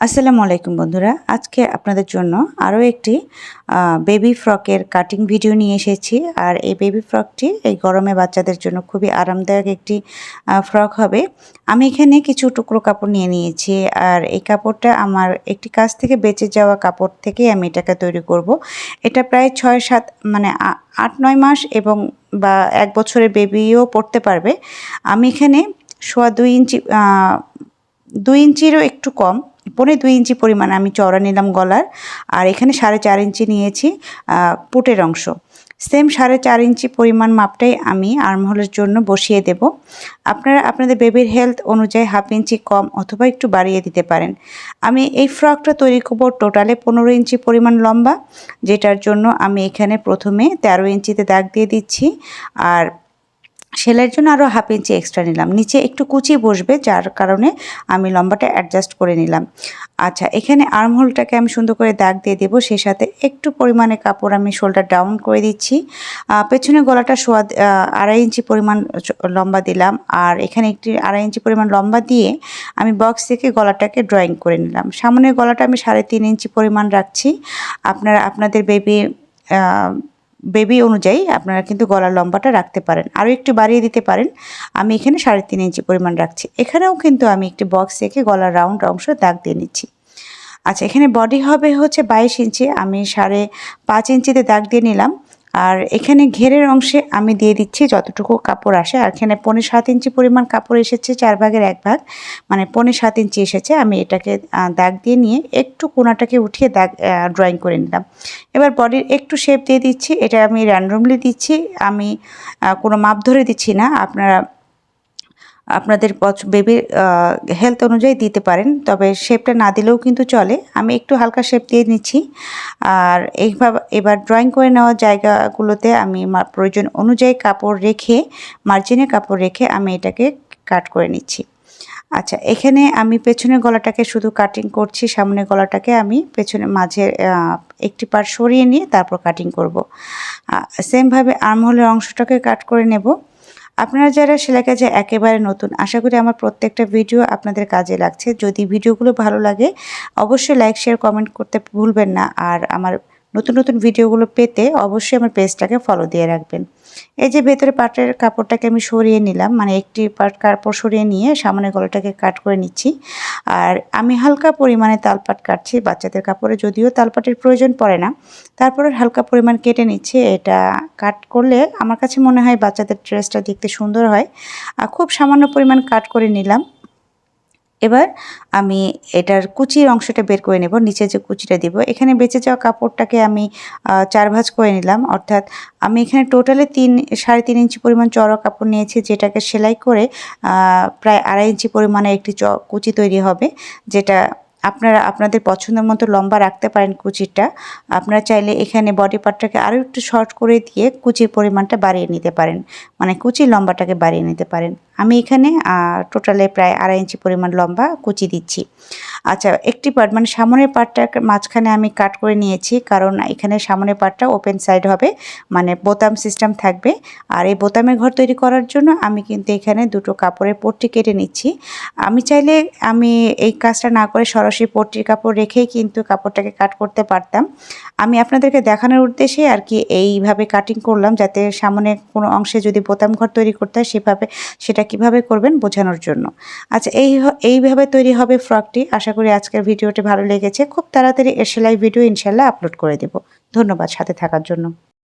আসসালামু আলাইকুম বন্ধুরা। আজকে আপনাদের জন্য আরও একটি বেবি ফ্রকের কাটিং ভিডিও নিয়ে এসেছি। আর এই বেবি ফ্রকটি এই গরমে বাচ্চাদের জন্য খুবই আরামদায়ক একটি ফ্রক হবে। আমি এখানে কিছু টুকরো কাপড় নিয়ে নিয়েছি। আর এই কাপড়টা আমার একটি কাজ থেকে বেঁচে যাওয়া কাপড় থেকেই আমি এটাকে তৈরি করব। এটা প্রায় ছয় সাত মানে আট নয় মাস এবং বা এক বছরের বেবিও পড়তে পারবে। আমি এখানে সোয়া দুই ইঞ্চি দুই ইঞ্চিরও একটু কম। পনে দুই ইঞ্চি পরিমাণ আমি চওড়া নিলাম গলার, আর এখানে সাড়ে চার ইঞ্চি নিয়েছি পুটের অংশ। সেম সাড়ে চার ইঞ্চি পরিমাণ মাপটাই আমি আর্মহোলের জন্য বসিয়ে দেব। আপনারা আপনাদের বেবির হেলথ অনুযায়ী হাফ ইঞ্চি কম অথবা একটু বাড়িয়ে দিতে পারেন। আমি এই ফ্রকটা তৈরি করব টোটালে পনেরো ইঞ্চি পরিমাণ লম্বা, যেটার জন্য আমি এখানে প্রথমে তেরো ইঞ্চিতে দাগ দিয়ে দিচ্ছি, আর সেলাইয়ের জন্য আরও হাফ ইঞ্চি এক্সট্রা নিলাম। নিচে একটু কুচি বসবে, যার কারণে আমি লম্বাটা অ্যাডজাস্ট করে নিলাম। আচ্ছা এখানে আর্মহোলটাকে আমি সুন্দর করে দাগ দিয়ে দেবো সেই সাথে একটু পরিমাণে কাপড় আমি শোল্ডার ডাউন করে দিচ্ছি। পেছনে গলাটা সোয়া আড়াই ইঞ্চি পরিমাণ লম্বা দিলাম, আর এখানে একটি আড়াই ইঞ্চি পরিমাণ লম্বা দিয়ে আমি বক্স থেকে গলাটাকে ড্রয়িং করে নিলাম। সামনের গলাটা আমি সাড়ে তিন ইঞ্চি পরিমাণ রাখছি। আপনারা, আপনাদের বেবি বেবি অনুযায়ী আপনারা কিন্তু গলার লম্বাটা রাখতে পারেন। আরও একটু বাড়িয়ে দিতে পারেন। আমি এখানে সাড়ে তিন ইঞ্চি পরিমাণ রাখছি। এখানেও কিন্তু আমি একটি বক্স রেখে গলার রাউন্ড অংশ দাগ দিয়ে নিচ্ছি। আচ্ছা এখানে বডি হবে হচ্ছে বাইশ ইঞ্চি। আমি সাড়ে পাঁচ ইঞ্চিতে দাগ দিয়ে নিলাম। আর এখানে ঘেরের অংশে আমি দিয়ে দিচ্ছি যতটুকু কাপড় আসে। আর এখানে পনেরো সাত ইঞ্চি পরিমাণ কাপড় এসেছে, চার ভাগের এক ভাগ। মানে পনেরো সাত ইঞ্চি এসেছে। আমি এটাকে দাগ দিয়ে নিয়ে একটু কোনাটাকে উঠিয়ে দাগ ড্রয়িং করে নিলাম। এবার বডির একটু শেপ দিয়ে দিচ্ছি। এটা আমি র্যান্ডমলি দিচ্ছি। আমি কোনো মাপ ধরে দিচ্ছি না। আপনারা আপনাদের বেবির হেলথ অনুযায়ী দিতে পারেন, তবে শেপটা না দিলেও কিন্তু চলে। আমি একটু হালকা শেপ দিয়ে নিচ্ছি। আর এইভাবে এবার ড্রয়িং করে নেওয়া জায়গাগুলোতে আমি প্রয়োজন অনুযায়ী কাপড় রেখে মার্জিনে কাপড় রেখে আমি এটাকে কাট করে নিচ্ছি। আচ্ছা এখানে আমি পেছনের গলাটাকে শুধু কাটিং করছি, সামনের গলাটাকে আমি পেছনে মাঝে একটি পার্ট সরিয়ে নিয়ে তারপর কাটিং করব। সেমভাবে আর্মহোলের অংশটাকে কাট করে নেব। আপনারা যারা সেলাই কাজে একেবারে নতুন, আশা করি আমার প্রত্যেকটা ভিডিও আপনাদের কাজে লাগছে। যদি ভিডিওগুলো ভালো লাগে, অবশ্যই লাইক শেয়ার কমেন্ট করতে ভুলবেন না। আর আমার নতুন নতুন ভিডিওগুলো পেতে অবশ্যই আমার পেজটাকে ফলো দিয়ে রাখবেন। এই যে ভেতরে পাটের কাপড়টাকে আমি সরিয়ে নিলাম মানে একটি পাট কাপড় সরিয়ে নিয়ে সামনে গলাটাকে কাট করে নিচ্ছি। আর আমি হালকা পরিমাণে তালপাট কাটছি বাচ্চাদের কাপড়ে, যদিও তালপাটের প্রয়োজন পড়ে না। তারপরে হালকা পরিমাণ কেটে নিচ্ছি, এটা কাট করলে আমার কাছে মনে হয় বাচ্চাদের ড্রেসটা দেখতে সুন্দর হয়। আর খুব সামান্য পরিমাণ কাট করে নিলাম। এবার আমি এটার কুচির অংশটা বের করে নেব, নিচে যে কুচিটা দিব। এখানে বেঁচে যাওয়া কাপড়টাকে আমি চার ভাঁজ করে নিলাম। অর্থাৎ আমি এখানে টোটালে তিন, সাড়ে তিন ইঞ্চি পরিমাণ চড়া কাপড় নিয়েছি, যেটাকে সেলাই করে প্রায় আড়াই ইঞ্চি পরিমাণে একটি চ, কুচি তৈরি হবে, যেটা আপনারা আপনাদের পছন্দের মতো লম্বা রাখতে পারেন কুচিটা। আপনারা চাইলে এখানে বডি পার্টটাকে আরও একটু শর্ট করে দিয়ে কুচির পরিমাণটা বাড়িয়ে নিতে পারেন। মানে কুচির লম্বাটাকে বাড়িয়ে নিতে পারেন। আমি এখানে টোটালে প্রায় আড়াই ইঞ্চি পরিমাণ লম্বা কুচি দিচ্ছি। আচ্ছা একটি পার্ট মানে সামনের পার্টটার মাঝখানে আমি কাট করে নিয়েছি। কারণ এখানে সামনের পার্টটা ওপেন সাইড হবে। মানে বোতাম সিস্টেম থাকবে। আর এই বোতামের ঘর তৈরি করার জন্য আমি কিন্তু এখানে দুটো কাপড়ের পট্টি কেটে নিচ্ছি। আমি চাইলে, আমি এই কাজটা না করে সরাসরি পট্টির কাপড় রেখেই কিন্তু কাপড়টাকে কাট করতে পারতাম। আমি আপনাদেরকে দেখানোর উদ্দেশ্যে আর কি এইভাবে কাটিং করলাম যাতে সামনে কোনো অংশে যদি বোতাম ঘর তৈরি করতে হয় সেভাবে সেটা কীভাবে করবেন বোঝানোর জন্য। আচ্ছা এই এইভাবে তৈরি হবে ফ্রকটি আশা করি আজকের ভিডিওটি ভালো লেগেছে। খুব তাড়াতাড়ি এর সেলাই ভিডিও ইনশাল্লাহ আপলোড করে দেব। ধন্যবাদ সাথে থাকার জন্য।